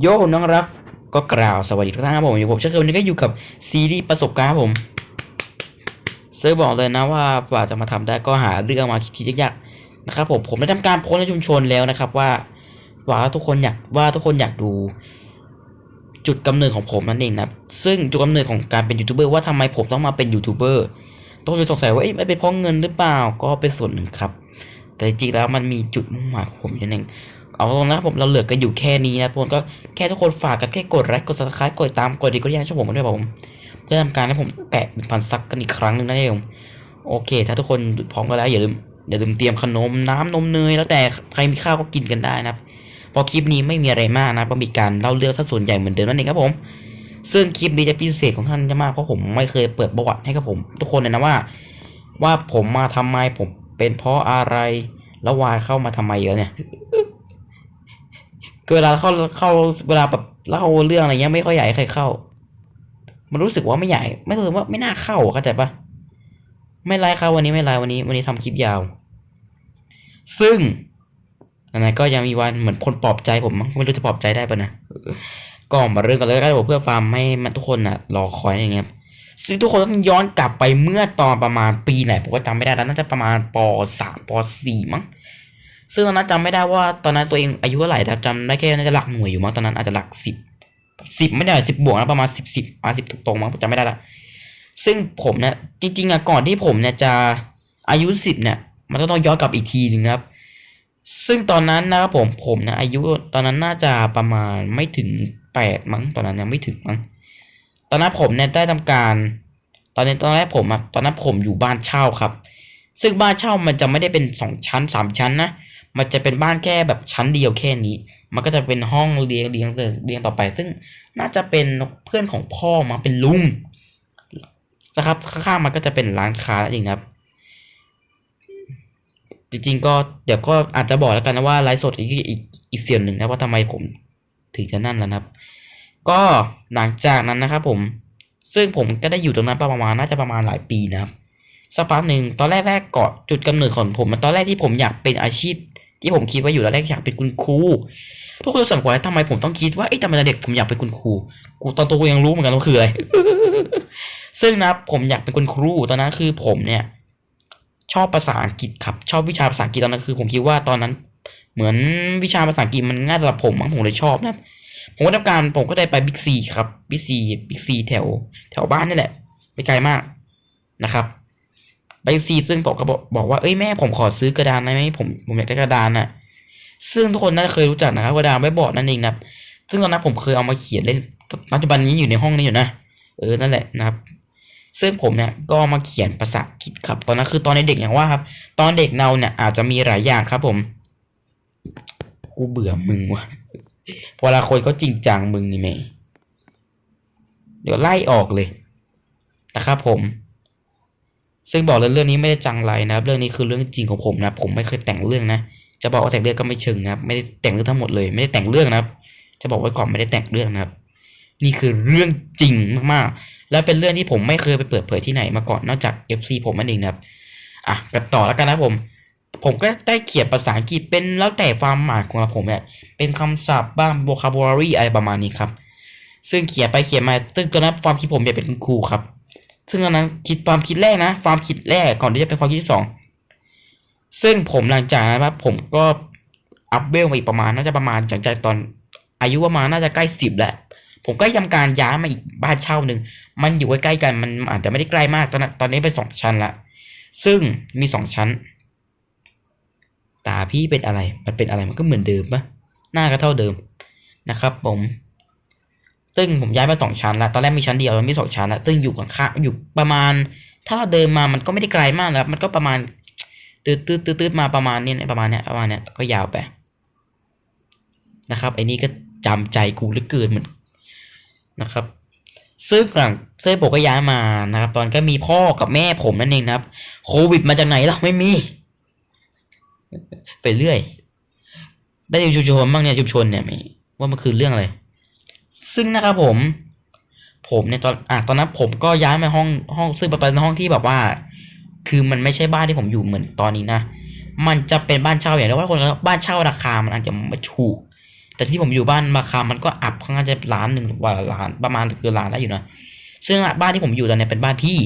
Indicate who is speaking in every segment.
Speaker 1: โยน้องรักก็กล่าวสวัสดีทุกท่านครับผมอยู่ผมเช่นเคยวันนี้ก็อยู่กับซีรีส์ประสบการณ์ครับผมเซอร์บอกเลยนะว่ากว่าจะมาทำได้ก็หาเรื่องมาคิดๆยากๆนะครับผมผมได้ทำการโพสในชุมชนแล้วนะครับ ว่าว่าทุกคนอยากว่าทุกคนอยากดู จุดกำเนิดของผมนั่นเองนะซึ่งจุดกำเนิดของการเป็นยูทูบเบอร์ว่าทำไมผมต้องมาเป็นยูทูบเบอร์ต้องสงสัยว่าเอ๊ะไม่เป็นเพราะเงินหรือเปล่าก็เป็นส่วนหนึ่งครับ แต่จริงๆแล้วมันมีจุดมุ่งหมายของผมอยู่นั่นเอง เอาตรงนะครับผมเราเหลือกันอยู่แค่นี้นะทุกคนก็แค่ทุกคนฝากกันแค่กดไลค์กด subscribe กดติดตามกดดีกดย่งช่วยผมด้วยผมเพื่อทำการให้ผมแตะเป็นพันซักกันอีกครั้งหนึ่งนั่นเองโอเค ถ้าทุกคนพร้อมกันแล้วอย่าลืมอย่าลืมเตรียมขนมน้ำนมเนยแล้วแต่ใครมีข้าวก็กินกันได้นะครับพราะคลิปนี้ไม่มีอะไรมากนะเพราะมีการเล่าเรื่องซะส่วนใหญ่เหมือนเดิมนั่นเองครับผม ซึ่งคลิปนี้จะพิเศษของท่านจะมากเพราะผมไม่เคยเปิดประวัติให้กับผม ทุกคนเลยนะว่า ว่าผมมาทำไมผมเป็นเพราะอะไรแล้ววายเข้ามาทำไมเยอะเนี่ย เวลาเข้าเข้าเวลาแบบเล่าเรื่องอะไรเงี้ยไม่ค่อยอยากให้ใครเข้า มันรู้สึกว่าไม่ใหญ่ ไม่รู้สึกว่าไม่น่าเข้าอะเข้าใจปะไม่ไลฟ์ครับวันนี้ไม่ไลฟ์วันนี้วันนี้ทำคลิปยาว ซึ่งไหนๆก็ยังมีวันเหมือนคนปลอบใจผมมั้งไม่รู้จะปลอบใจได้ปะนะก็มาเรื่องกันเลยก็ได้ผมเพื่อฟาร์มให้มันทุกคนอะรอคอยอย่างเงี้ยซึ่งทุกคนต้องย้อนกลับไปเมื่อตอนประมาณปีไหนผมก็จำไม่ได้แล้วน่าจะประมาณปสามปสี่มั้ง ซึ่งตอนนั้นจำไม่ได้ว่าตอนนั้นตัวเองอายุเท่าไหร่แต่จำได้แค่น่าจะหลักหน่วยอยู่มั้งตอนนั้นอาจจะหลักสิบสิบไม่ได้สิบบวกนะประมาณสิบสิบมาสิบถูกตรงมั้งจำไม่ได้ละซึ่งผมเนี่ยจริงๆอะก่อนที่ผมเนี่ยจะอายุสิบเนี่ย มันก็ต้องย้อนกลับอีกทีหนึ่งครับ ซึ่งตอนนั้นนะครับผมผมนะอายุตอนนั้นน่าจะประมาณไม่ถึงแปดมั้งตอนนั้นยังไม่ถึงมั้งตอนนั้นผมเนี่ยได้ทำการ ตอนนี้ตอนแรกผมอะตอนนั้นผมอยู่บ้านเช่าครับ ซึ่งบ้านเช่ามันจะไม่ได้เป็นสองชั้นสามชั้นนะ มันจะเป็นบ้านแค่แบบชั้นเดียวแค่นี้ มันก็จะเป็นห้องเรียงเรียงเรียงต่อไป ซึ่งน่าจะเป็นเพื่อนของพ่อมาเป็นลุงนะครับข้างๆมันก็จะเป็นร้านค้าเองครับ จริงๆก็เดี๋ยวก็อาจจะบอกแล้วกันนะว่าไลฟ์สดอีกอีกอีกเสียงหนึ่งนะว่าทำไมผมถึงจะนั่นแล้วนะครับ ก็หลังจากนั้นนะครับผม ซึ่งผมก็ได้อยู่ตรงนั้นประมาณน่าจะประมาณหลายปีนะครับสักพักหนึ่งตอนแรกแรกๆก่อนจุดกำเนิดของผมมันตอนแรกที่ผมอยากเป็นอาชีพ ที่ผมคิดว่าอยู่ตอนแรกอยากเป็นคุณครูทุกคนจะสังเกตทำไมผมต้องคิดว่าเอ๊ะทำไมตอนเด็กผมอยากเป็นคุณครูกูตอนโตกูยังรู้เหมือนกันว่าคืออะไรซึ่งนะผมอยากเป็นคุณครูตอนนั้นคือผมเนี่ย ชอบภาษาอังกฤษครับ ชอบวิชาภาษาอังกฤษตอนนั้นคือ ผมคิดว่าตอนนั้น เหมือนวิชาภาษาอังกฤษมันง่ายสำหรับผมมั้งผมเลยชอบนะผมก็ทำการผมก็ได้ไปบิ๊กซีครับบิ๊กซีบิ๊กซีแถว แถวบ้านนี่แหละ ไม่ไกลมากนะครับ ไปซีซึ่งผมก็บอกบอกว่าเอ้ยแม่ผมขอซื้อกระดานได้ไหมผมผมอยากได้กระดานน่ะ ซึ่งทุกคนน่าจะเคยรู้จักนะครับกระดานไว้บอร์ดนั่นเองนะซึ่งตอนนั้นผมเคยเอามาเขียนเล่นปัจจุบันนี้อยู่ในห้องนี้อยู่นะเออนั่นแหละนะครับ ซึ่งผมเนี่ยก็มาเขียนภาษาอังกฤษครับ ตอนนั้นคือตอนในเด็กอย่างว่าครับ ตอนเด็กเราเนี่ยอาจจะมีหลายอย่างครับ ผมกูเบื่อมึงว่ะพอลาคนเขาจริงจังมึงนี่แม่เดี๋ยวไล่ออกเลยนะครับผม ซึ่งบอกเลยเรื่องนี้ไม่ได้จังไรนะครับ เรื่องนี้คือเรื่องจริงของผมนะผมไม่เคยแต่งเรื่องนะจะบอกว่าแต่งเรื่องก็ไม่เชิงนะครับ ไม่ได้แต่งเรื่องทั้งหมดเลย ไม่ได้แต่งเรื่องนะครับ จะบอกไว้ก่อนไม่ได้แต่งเรื่องนะครับ นี่คือเรื่องจริงมากๆ และเป็นเรื่องที่ผมไม่เคยไปเปิดเผยที่ไหนมาก่อนนอกจาก FC ผมนั่นเองนะครับอะกันต่อแล้วกันนะผม ผมก็ได้เขียนภาษาอังกฤษเป็นแล้วแต่ความหมายของผมเนี่ยเป็นคำศัพท์บ้าง vocabulary อะไรประมาณนี้ครับ ซึ่งเขียนไปเขียนมาซึ่งตอนนั้นความคิดผมอยากเป็นครูครับ ซึ่งตอนนั้นคิดความคิดแรกนะ ความคิดแรกก่อนที่จะเป็นความคิดที่สองซึ่งผมหลังจากนั้นครับผมก็อัพเวลมาอีกประมาณน่าจะประมาณจากจตอน อายุประมาณน่าจะใกล้สิบแหละผมก็ทำการย้ายมาอีกบ้านเช่าหนึ่งมันอยู่ใกล้ๆกันมันอาจจะไม่ได้ใกล้มากตอนนั้นตอนนี้เป็นสองชั้นละซึ่งมีสองชั้น ตาพี่เป็นอะไร มันเป็นอะไรมันก็เหมือนเดิมปะหน้าก็เท่าเดิมนะครับผม ซึ่งผมย้ายมาสองชั้นละตอนแรกมีชั้นเดียวแล้วมีสองชั้นละซึ่งอยู่ข้างๆอยู่ประมาณ ถ้าเราเดินมามันก็ไม่ได้ไกลมากนะครับ มันก็ประมาณตืดตืดตืดตืดมาประมาณนี้ประมาณเนี้ยประมาณเนี้ยก็ยาวไปนะครับไอ้นี่ก็จำใจกูเหลือเกินเหมือนนะครับ ซึ่งหลังซึ่งผมก็ย้ายมานะครับ ตอนก็มีพ่อกับแม่ผมนั่นเองนะครับ โควิดมาจากไหนล่ะไม่มี ไปเรื่อย ได้อยู่ชุมชนบ้างเนี่ยชุมชนเนี่ยมีว่ามันคือเรื่องอะไร ซึ่งนะครับผม ผมเนี่ยตอนอะตอนนั้นผมก็ย้ายมาห้องห้องซึ่งเป็นห้องที่แบบว่า คือมันไม่ใช่บ้านที่ผมอยู่เหมือนตอนนี้นะมันจะเป็นบ้านเช่าอย่างที่ว่าคนบ้านเช่าราคามันอาจจะไม่ถูกแต่ที่ผมอยู่บ้านราคามันก็อัพค่อนข้างจะล้านหนึ่งกว่าล้านประมาณเกือบล้านแล้วอยู่นะซึ่งบ้านที่ผมอยู่ตอนนี้เป็นบ้านพี่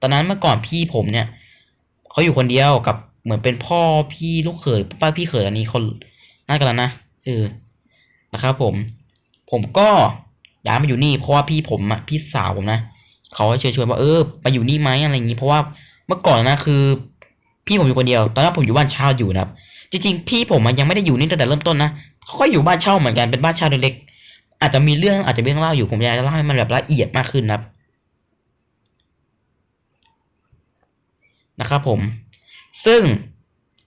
Speaker 1: ตอนนั้นเมื่อก่อนพี่ผมเนี่ยเขาอยู่คนเดียวกับเหมือนเป็นพ่อพี่ลูกเขยป้าพี่เขยอันนี้เขาน่ากันแล้วนะเออนะครับผม ผมก็ ย้ายมาอยู่นี่เพราะว่าพี่ผมอะพี่สาวผมนะเขาเชิญชวนว่าเออไปอยู่นี่ไหมอะไรอย่างนี้ เพราะว่าเมื่อก่อนนะคือ พี่ผมอยู่คนเดียว ตอนนั้นผมอยู่บ้านเช่าอยู่นะครับจริงๆพี่ผมมันยังไม่ได้อยู่นี่ตั้งแต่เริ่มต้นนะเขาก็อยู่บ้านเช่าเหมือนกันเป็นบ้านเช่าเล็กๆอาจจะมีเรื่องอาจจะเรื่องเล่าอยู่ผมอยากจะเล่าให้มันแบบละเอียดมากขึ้นนะครับนะครับผม ซึ่ง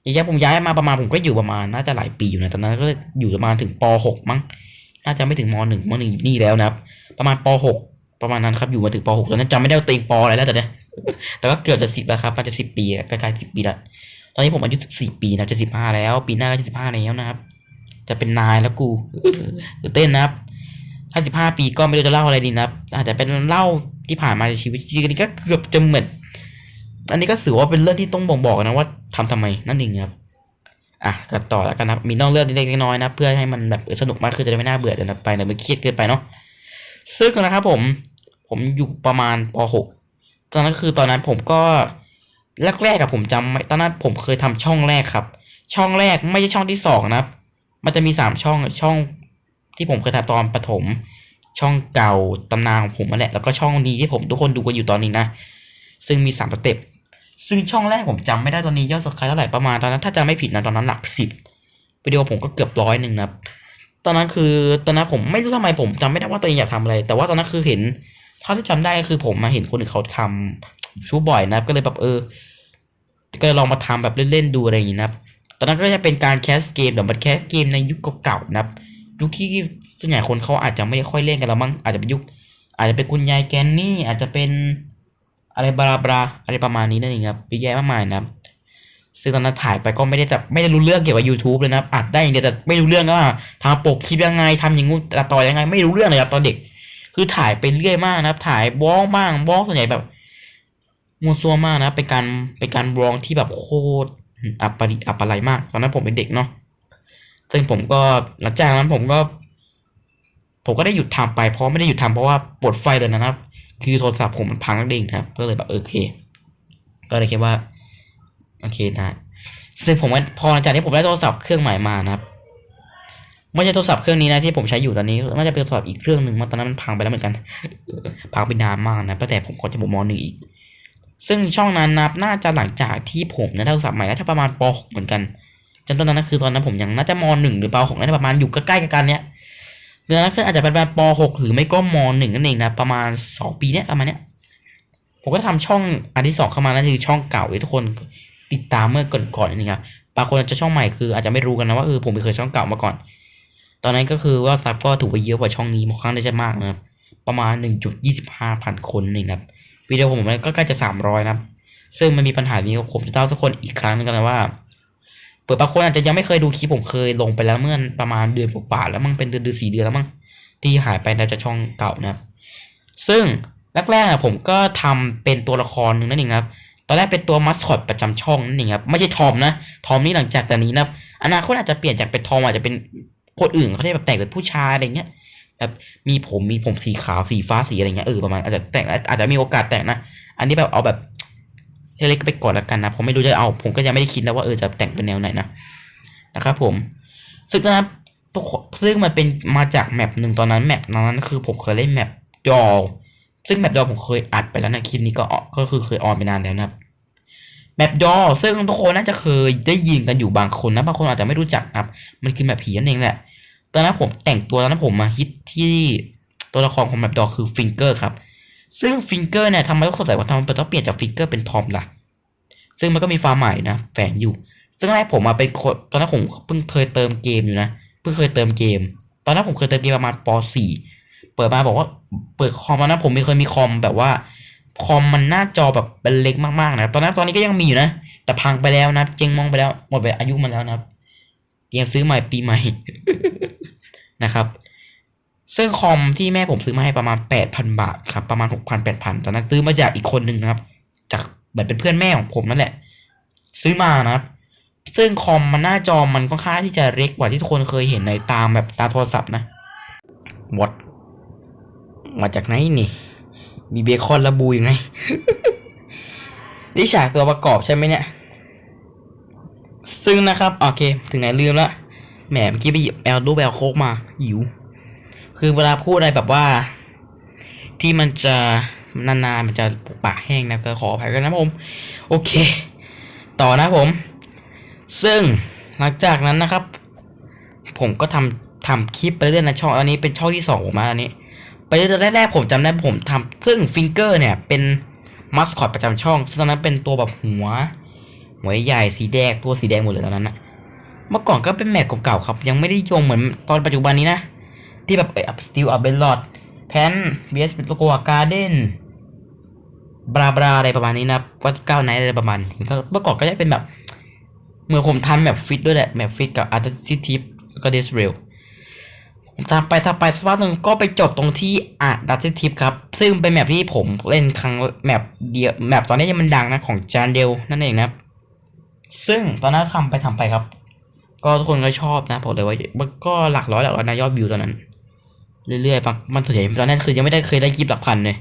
Speaker 1: จริงๆผมย้ายมาประมาณผมก็อยู่ประมาณน่าจะหลายปีอยู่นะตอนนั้นก็อยู่ประมาณถึงป .6 มั้ง น่าจะไม่ถึงม .1 ม .1 อยู่นี่แล้วนะครับ ประมาณป .6 ประมาณนั้นครับอยู่มาถึงป .6 ตอนนั้นจำไม่ได้ตัวเองปอะไรแล้วแต่เนี่ยแต่ก็เกือบจะสิบแล้วครับมันจะสิบปีใกล้ๆสิบปีละตอนนี้ผมอายุสิบสี่ปีนะจะสิบห้าแล้ว ปีหน้าก็จะสิบห้าแล้วนะครับ จะเป็นนายแล้วกูตื่นเต้นนะครับถ้าสิบห้าปีก็ไม่รู้จะเล่าอะไรดีนะครับ อาจจะเป็นเล่าที่ผ่านมาในชีวิตจริงๆนี้ก็เกือบจะเหมือนอันนี้ก็ถือว่าเป็นเรื่องที่ต้องบ่งบอกนะว่าทำทำไมนั่นเองครับ อะกันต่อแล้วกันนะมีน้องเรื่องเล็กน้อยนะเพื่อให้มันแบบสนุกมากขึ้นจะได้ไม่น่าเบื่อเดี๋ยวนะไปเดี๋ยวมันเครียดเกินไปเนาะซึ่งนะครับผมผมอยู่ประมาณป .6 ตอนนั้นคือตอนนั้นผมก็แรกๆกับผมจำไม่ตอนนั้นผมเคยทำช่องแรกครับ ช่องแรกไม่ใช่ช่องที่สองนะมันจะมีสามช่องช่องที่ผมเคยทำตอนประถม ช่องเก่าตำนานของผมนั่นแหละแล้วก็ช่องนี้ที่ผมทุกคนดูกันอยู่ตอนนี้นะ ซึ่งมีสามสเต็ป ซึ่งช่องแรกผมจำไม่ได้ตอนนี้ยอดสับสไครต์เท่าไหร่ประมาณตอนนั้นถ้าจำไม่ผิดนะตอนนั้นหลักสิบวิดีโอผมก็เกือบร้อยหนึ่งนะตอนนั้นคือตอนนั้นผมไม่รู้ทำไมผมจำไม่ได้ว่าตัวเองอยากทำอะไร แต่ว่าตอนนั้นคือเห็นเท่าที่จำได้ก็คือผมมาเห็นคนอื่นเขาทำชูบ่อยนะก็เลยแบบเออ ก็ลองมาทำแบบเล่นๆดูอะไรอย่างนี้นะตอนนั้นก็จะเป็นการแคสเกมแต่มันแคสเกมในยุคเก่าๆนะยุคที่ส่วนใหญ่คนเขาอาจจะไม่ได้ค่อยเล่นกันแล้วมั้งอาจจะเป็นยุค อาจจะเป็นคุณยายแกนนี่อาจจะเป็น อะไรบลาบลาอะไรประมาณนี้นั่นเองครับเยอะแยะมากมายนะครับซึ่งตอนนั้นถ่ายไปก็ไม่ได้แต่ไม่ได้รู้เรื่องเกี่ยวกับ YouTube เลยนะครับอัดได้อย่างเดียวแต่ไม่รู้เรื่องว่าทำปกคลิปยังไงทำอย่างงูตัดต่อยังไง ไม่รู้เรื่องเลยครับตอนเด็ก คือถ่ายไปเรื่อยมากนะครับ ถ่ายบล็อกบ้างบล็อกส่วนใหญ่แบบมัวซัวมากนะเป็นการเป็นการบล็อกที่แบบโคตรอับปริอับอะไรมาก ตอนนั้นผมเป็นเด็กเนาะซึ่งผมก็หลังจากนั้นผมก็ ผมก็ได้หยุดทำไปเพราะไม่ได้หยุดทำเพราะว่าปวดไฟเลยนะครับ คือโทรศัพท์ผมมันพังนั่นเองครับ ก็เลยแบบเออโอเค ก็เลยคิดว่าโอเคนะซึ่งผมว่าพอหลังจากที่ผมได้โทรศัพท์เครื่องใหม่มานะครับไม่ใช่โทรศัพท์เครื่องนี้นะที่ผมใช้อยู่ตอนนี้น่าจะเป็นโทรศัพท์อีกเครื่องหนึ่งมาตอนนั้นมันพังไปแล้วเหมือนกันพังไปนานมากนะตั้งแต่ผมขอจะผมมหนึ่งอีก ซึ่งช่องนั้นนับน่าจะหลังจากที่ผมนะได้โทรศัพท์ใหม่น่าจะประมาณป .6 เหมือนกันจนตอนนั้นคือตอนนั้นผมยังน่าจะม .1 หรือป .6 น่าจะประมาณอยู่ใกล้ๆกันเนี้ย เดือนนั้นคืออาจจะเป็นประมาณป .6 หรือไม่ก็ม .1 นั่นเองนะ ประมาณสองปีเนี้ยประมาณเนี้ยผมก็ทำช่องอันที่สองเข้ามานั่นคือช่องเก่าที่ทุกคนติดตามเมื่อก่อนๆนี่ครับบางคนอาจจะช่องใหม่คืออาจจะไม่รู้กันนะว่าเออผมไปเคยช่องเก่ามาก่อน ตอนนั้นก็คือว่าซับก็ถูกไปเยอะกว่าช่องนี้ค่อนข้งได้จะมากนะครับประมาณ 1.25พันคนนึงครับวิดีโอผมมันก็ใกล้จะ300นะครับซึ่งมันมีปัญหานี้ผมจะเล่าทุกคนอีกครั้งนึงกันนะว่า เปิดบางคนอาจจะยังไม่เคยดูคลิปผมเคยลงไปแล้วเมื่อประมาณเดือนกว่าแล้วมั้งเป็นเดือนเดือนสี่เดือนแล้วมั้งที่หายไปในจากช่องเก่านะครับ ซึ่งแรกๆอะผมก็ทำเป็นตัวละครหนึ่งนั่นเองครับตอนแรกเป็นตัวมัสคอตประจำช่องนั่นเองครับไม่ใช่ทอมนะทอมนี่หลังจากแต่นี้นะอนาคตอาจจะเปลี่ยนจากเป็นทอมอาจจะเป็นคนอื่นเขาได้แบบแต่งเป็นผู้ชายอะไรเงี้ยแบบมีผมมีผมสีขาวสีฟ้าสีอะไรเงี้ยเออประมาณอาจจะแต่งอาจจะมีโอกาสแต่งนะ อันนี้แบบเอาแบบ เล็กๆไปก่อนแล้วกันนะ ผมไม่รู้จะเอา ผมก็ยังไม่ได้คิดนะว่าเออจะแต่งเป็นแนวไหนนะนะครับผมซึ่งตอนนั้นซึ่งมันเป็นมาจากแมปหนึ่งตอนนั้นแมปนั้นคือผมเคยเล่นแมปดอลซึ่งแมปดอลผมเคยอัดไปแล้วนะคลิปนี้ก็ออก็คือเคยออนไปนานแล้วนะครับแมปดอลซึ่งทุกคนน่าจะเคยได้ยินกันอยู่บางคนนะบางคนอาจจะไม่รู้จักนะครับ มันคือแมปผีนั่นเองแหละตอนนั้นผมแต่งตัวตอนนั้นผมมาฮิตที่ตัวละครของแมปดอคือฟิงเกอร์ครับ ซึ่งฟิงเกอร์เนี่ยทำไมต้องสงสัยว่าทำไมต้องเปลี่ยนจากฟิงเกอร์เป็นทอมล่ะ ซึ่งมันก็มีฟาร์มใหม่นะแฝงอยู่ ซึ่งแรกผมมาเป็นตอนนั้นผมเพิ่งเคยเติมเกมอยู่นะ เพิ่งเคยเติมเกม ตอนนั้นผมเคยเติมเกมประมาณป .4 เปิดมาบอกว่าเปิดคอมตอนนั้นผมไม่เคยมีคอมแบบว่าคอมมันหน้าจอแบบเป็นเล็กมากๆนะตอนนั้นตอนนี้ก็ยังมีอยู่นะ แต่พังไปแล้วนะ เจ๊งมองไปแล้วหมดไปอายุมันแล้วนะครับเกมซื้อใหม่ปีใหม่นะครับ ซึ่งคอมที่แม่ผมซื้อมาให้ประมาณแปดพันบาทครับ ประมาณหกพันแปดพันตอนนั้นซื้อมาจากอีกคนหนึ่งนะครับ จากแบบเป็นเพื่อนแม่ของผมนั่นแหละ ซื้อมานะครับ ซึ่งคอมมันหน้าจอมันก็ค่าที่จะเล็กกว่าที่ทุกคนเคยเห็นในตามแบบตามโทรศัพท์นะวอดมาจากไหนนี่ มีเบคอนและบูยังไง นี่ฉากตัวประกอบใช่ไหมเนี่ย ซึ่งนะครับ โอเค ถึงไหนลืมละแหมเมื่อกี้ไปหยิบแอลรูแอลโคกมาหิว คือเวลาพูดอะไรแบบว่า ที่มันจะนานๆมันจะปากแห้งนะก็ขออภัยกันนะผม โอเค ต่อนะผม ซึ่งหลังจากนั้นนะครับ ผมก็ทำทำคลิปไปเรื่อยๆนะช่องอันนี้เป็นช่องที่สองผมาอันนี้ ไปเรื่อยๆแรกๆผมจำได้ผมทำซึ่งฟิงเกอร์เนี่ยเป็นมัสคอตประจำช่อง ซึ่งตอนนั้นเป็นตัวแบบหัว หัวใหญ่สีแดงตัวสีแดงหมดเลยตอนนั้นนะเมื่อก่อนก็เป็นแม็กเก่าๆครับ ยังไม่ได้ยงเหมือนตอนปัจจุบันนี้นะ ที่แบบเอัพสติลอัพเบลลอดแพนเบสเป็นตัวการ์เด้นบราบราอะไรประมาณนี้นะวัดเก้าไนท์อะไรประมาณนี้ก็เมื่อก่อนก็จะเป็นแบบเมื่อผมทำแบบฟิตด้วยแหละแบบฟิตกับอาร์ติทิปแล้วก็เดสเรลผมทำไปทำไปสักพักหนึ่งก็ไปจบตรงที่อาร์ติทิปครับ ซึ่งเป็นแมปที่ผมเล่นครั้งแมปเดียวแมปตอนนี้ยังมันดังนะของจานเดลนั่นเองนะซึ่งตอนนั้นทำไปทำไปครับ ก็ทุกคนก็ชอบนะบอกเลยว่าก็หลักร้อยหลักร้อยนะยอดวิวตอนนั้น เรื่อยๆบางมันส่วนใหญ่ตอนนั้นคือยังไม่ได้เคยได้คลิปหลักพันเลย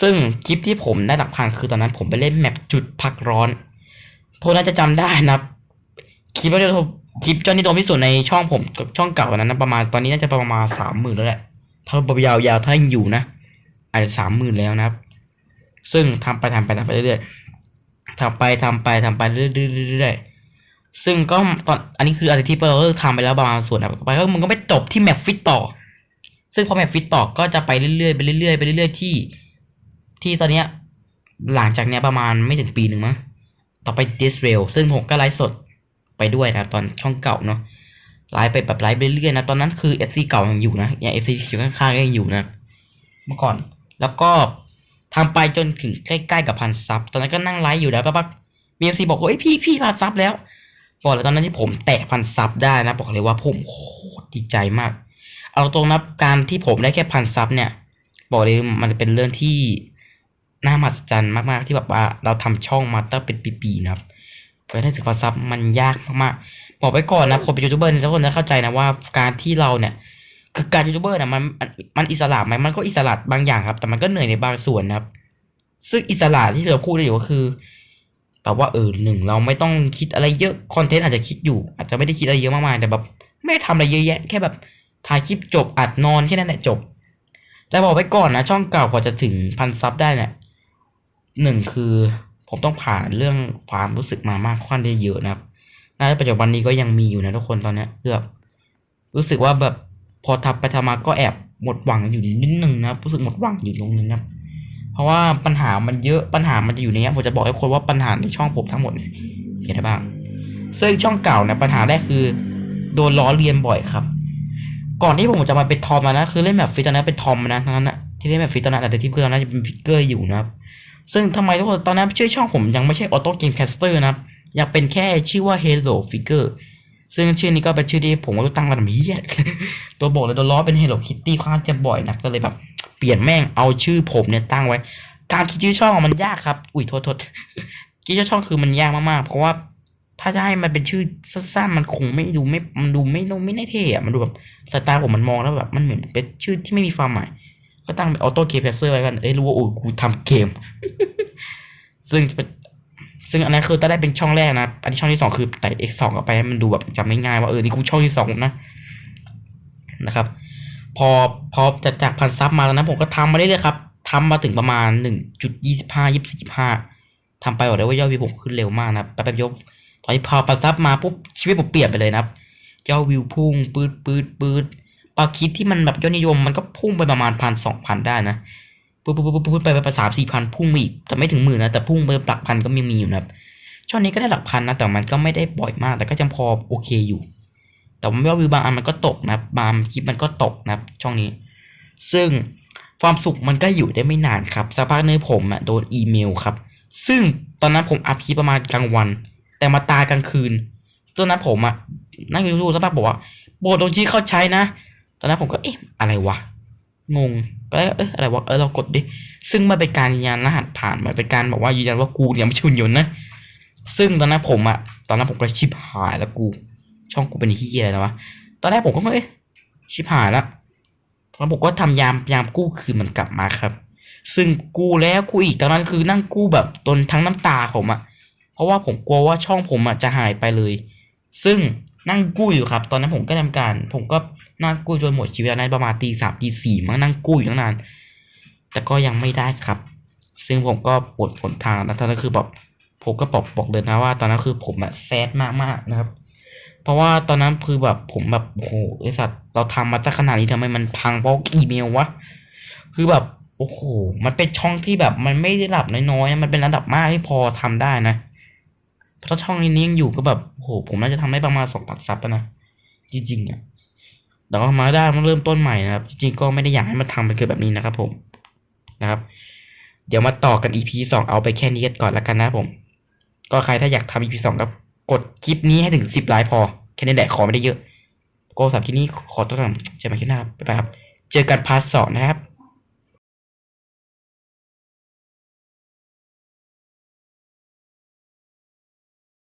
Speaker 1: ซึ่งคลิปที่ผมได้หลักพันคือตอนนั้นผมไปเล่นแมปจุดพักร้อน โทษน่าจะจำได้นะคลิปว่าจะคลิปจอนี่โดมที่สุดในช่องผมกับช่องเก่านั้นนะประมาณตอนนี้น่าจะประมาณสามหมื่นแล้วแหละถ้าเรายาวๆถ้ายังอยู่นะอาจจะสามหมื่นแล้วนะครับ ซึ่งทำไปทำไปทำไปเรื่อยๆทำไปทำไปทำไปเรื่อยๆซึ่งก็ตอนอันนี้คืออะไรที่เราเลิกทำไปแล้วบางส่วนนะไปก็มันก็ไม่จบที่แมปฟิตต่อ ซึ่งพอแมปฟิตต่อก็จะไปเรื่อยๆไปเรื่อยๆไปเรื่อยๆที่ ที่ตอนเนี้ยหลังจากเนี้ยประมาณไม่ถึงปีหนึ่งมั้งต่อไปดิสเรลซึ่งผมก็ไลฟ์สดไปด้วยนะตอนช่องเก่าเนาะไลฟ์ไปแบบไลฟ์ไปเรื่อยๆนะตอนนั้นคือ FC เก่ายังอยู่นะอย่าง FC อยู่ข้างๆก็ยังอยู่นะเมื่อก่อน แล้วก็ทำไปจนถึงใกล้ๆกับพันซับตอนนั้นก็นั่งไลฟ์อยู่แล้วปั๊บมี FC บอกว่าเอ้ยพี่พี่พันซับแล้วบอกเลยตอนนั้นที่ผมแตะพันซับได้นะบอกเลยว่าผมโคตรดีใจมาก เอาตรงนะการที่ผมได้แค่พันซับเนี่ย บอกเลยมันเป็นเรื่องที่น่ามหัศจรรย์มากๆที่แบบว่าเราทำช่องมาตั้งเป็นปีๆนะครับไปได้ถึงพันซับมันยากมากๆบอกไว้ก่อนนะคนเป็นยูทูบเบอร์ทุกคนจะเข้าใจนะว่าการที่เราเนี่ยคือการยูทูบเบอร์นี่ยมันมันอิสระไหมมันก็อิสระบางอย่างครับ แต่มันก็เหนื่อยในบางส่วนนะครับ ซึ่งอิสระที่เราพูดได้อยู่ก็คือแบบว่าเออหนึ่งเราไม่ต้องคิดอะไรเยอะคอนเทนต์อาจจะคิดอยู่ อาจจะไม่ได้คิดอะไรเยอะมากๆแต่แบบ ไม่ทำอะไรเยอะแยะ แค่แบบ ถ่ายคลิปจบอัดนอนแค่นั้นแหละจบ แต่บอกไว้ก่อนนะช่องเก่ากว่าจะถึงพันซับได้เนี่ยหนึ่งคือผมต้องผ่านเรื่องความรู้สึกมามากค่อนได้เยอะนะครับในปัจจุบันนี้ก็ยังมีอยู่นะทุกคนตอนนี้เกือบรู้สึกว่าแบบพอทำไปทำมาก็แอบหมดหวังอยู่นิดนึงนะรู้สึกหมดหวังอยู่ตรงนึงนะเพราะว่าปัญหามันเยอะปัญหามันจะอยู่ในนี้ผมจะบอกให้คนว่าปัญหาในช่องผมทั้งหมดเนี่ยมีอะไรบ้างซึ่งช่องเก่าเนี่ยปัญหาแรกคือ โดนล้อเลียนบ่อยครับ ก่อนที่ผมจะมาเป็นทอมนะคือเล่นแบบฟิตตอนนั้นเป็นทอมนะทั้งนั้นนะที่เล่นแบบฟิตตอนนั้นแต่ที่เพื่อนตอนนั้นจะเป็นฟิกเกอร์อยู่นะครับซึ่งทำไมทุกคนตอนนั้นชื่อช่องผมยังไม่ใช่ออโต้เกมแคสเตอร์นะครับยังเป็นแค่ชื่อว่า Hello Figure ซึ่งชื่อนี้ก็เป็นชื่อที่ผมก็ตั้งมาทำเหี้ยตัวบอกเลยตัวล้อเป็น Hello Kitty ค่อนข้างจะบ่อยนะก็เลยแบบเปลี่ยนแม่งเอาชื่อผมเนี่ยตั้งไว้ การคิดชื่อช่องมันยากครับ อุ้ยโทษโทษคิดชื่อช่องคือมันยากมากๆ เพราะว่า ถ้าจะให้มันเป็นชื่อสั้นๆมันคงไม่ดูไม่มันดูไม่ไม่ได้เท่อะมันดูแบบสไตล์ผมมันมองแล้วแบบมันเหมือนเป็นชื่อที่ไม่มีความหมาย ก็ตั้งเป็นออโต้เกมแคสเซอร์ไว้กันเอ้ยรู้ว่าโอ้กูทำเกม ซึ่งจะเป็นซึ่งอันนั้นคือถ้าได้เป็นช่องแรกนะ อันนี้ช่องที่สองคือแต่ X สองเอาไปให้มันดูแบบจำง่ายๆว่าเออนี่กูช่องที่สองนะนะครับ พอพอจะจากพันซับมาแล้วนะผมก็ทำมาเรื่อยๆครับทำมาถึงประมาณหนึ่งจุดยี่สิบห้ายี่สิบห้าทำไปบอกเลยว่ายอดวิวผมขึ้นเร็วมากนะแป๊บๆยก ตอนที่พอพันซับมาปุ๊บชีวิตผมเปลี่ยนไปเลยนะครับยอดวิวพุ่งปืดปืดปืดปาคิดที่มันแบบยอดนิยมมันก็พุ่งไปประมาณพันสองพันได้นะปุ๊บปุ๊บปุ๊บปุ๊บไปไปสามสี่พันพุ่งมาอีกแต่ไม่ถึงหมื่นนะแต่พุ่งไปหลักพันก็มีมีอยู่นะครับช่องนี้ก็ได้หลักพันนะแต่มันก็ไม่ได้บ่อยมาก แต่ก็ยังพอโอเคอยู่ แต่ว่ายอดวิวบางอันมันก็ตกนะบางคลิปมันก็ตกนะช่องนี้ ซึ่งความสุขมันก็อยู่ได้ไม่นานครับสักพักนึงผมอะโดนอีเมลครับ ซึ่งตอนนั้นผมอัพคลิปประมาณกลางวัน แต่มาตายกลางคืนตอนนั้นผมอะนั่งอยู่สักพักบอกว่าโบโดนชี้เข้าใช้นะ ตอนนั้นผมก็เอ๊ะอะไรวะ งงก็เอ๊ะอะไรวะ เออเรากดดิ ซึ่งมันเป็นการยืนยันรหัสผ่าน มันเป็นการบอกว่ายืนยันว่ากูเนี่ยไม่ใช่หุ่นยนต์นะ ซึ่งตอนนั้นผมอะตอนนั้นผมก็ชิบหายแล้วกู ช่องกูเป็นที่อะไรนะวะ ตอนแรกผมก็ไม่เอ๊ะชิบหายแล้วแล้วผมก็ทำยามยามกู้คืนมันกลับมาครับ ซึ่งกู้แล้วกู้อีกตอนนั้นคือนั่งกู้แบบตนทั้งน้ำตาผมอะ ราะว่าผมกลัวว่าช่องผมอะจะหายไปเลย ซึ่งนั่งกู้อยู่ครับ ตอนนั้นผมก็ทำการ ผมก็นั่งกู้จนหมดชีวิตในประมาณตีสามตีสี่มั้งนั่งกู้อยู่ตั้งนาน แต่ก็ยังไม่ได้ครับ ซึ่งผมก็ปวดผลทางนะตอนนั้นคือแบบผมก็บอกบอกเลยนะว่า ตอนนั้นคือผมอะแซดมากมากๆนะครับ เพราะว่าตอนนั้นคือแบบผมแบบโอ้โหไอสัตว์เราทำมาตั้งขนาดนี้ทำไมมันพังเพราะอีเมลวะคือแบบโอ้โหมันเป็นช่องที่แบบมันไม่ได้ระดับน้อยๆมันเป็นระดับมากที่พอทำได้นะ ถ้าช่องนี้ยังอยู่ก็แบบโอ้โหผมน่าจะทำได้ประมาณสองพันซับนะจริงๆอะแต่ว่ามาได้มันเริ่มต้นใหม่นะครับ จริงๆก็ไม่ได้อยากให้มันทำเป็นเกิดแบบนี้นะครับ ผมนะครับ เดี๋ยวมาต่อกัน EP สองเอาไปแค่นี้กันก่อนแล้วกันนะผม ก็ใครถ้าอยากทำ EP สองก็กดคลิปนี้ให้ถึงสิบไลค์พอ แค่นี้แหละขอไม่ได้เยอะ ก็สำหรับที่นี้ขอต้อนรับเจอกันคลิปหน้าครับบ๊ายบายครับ เจอกันพาร์ทสองนะครับ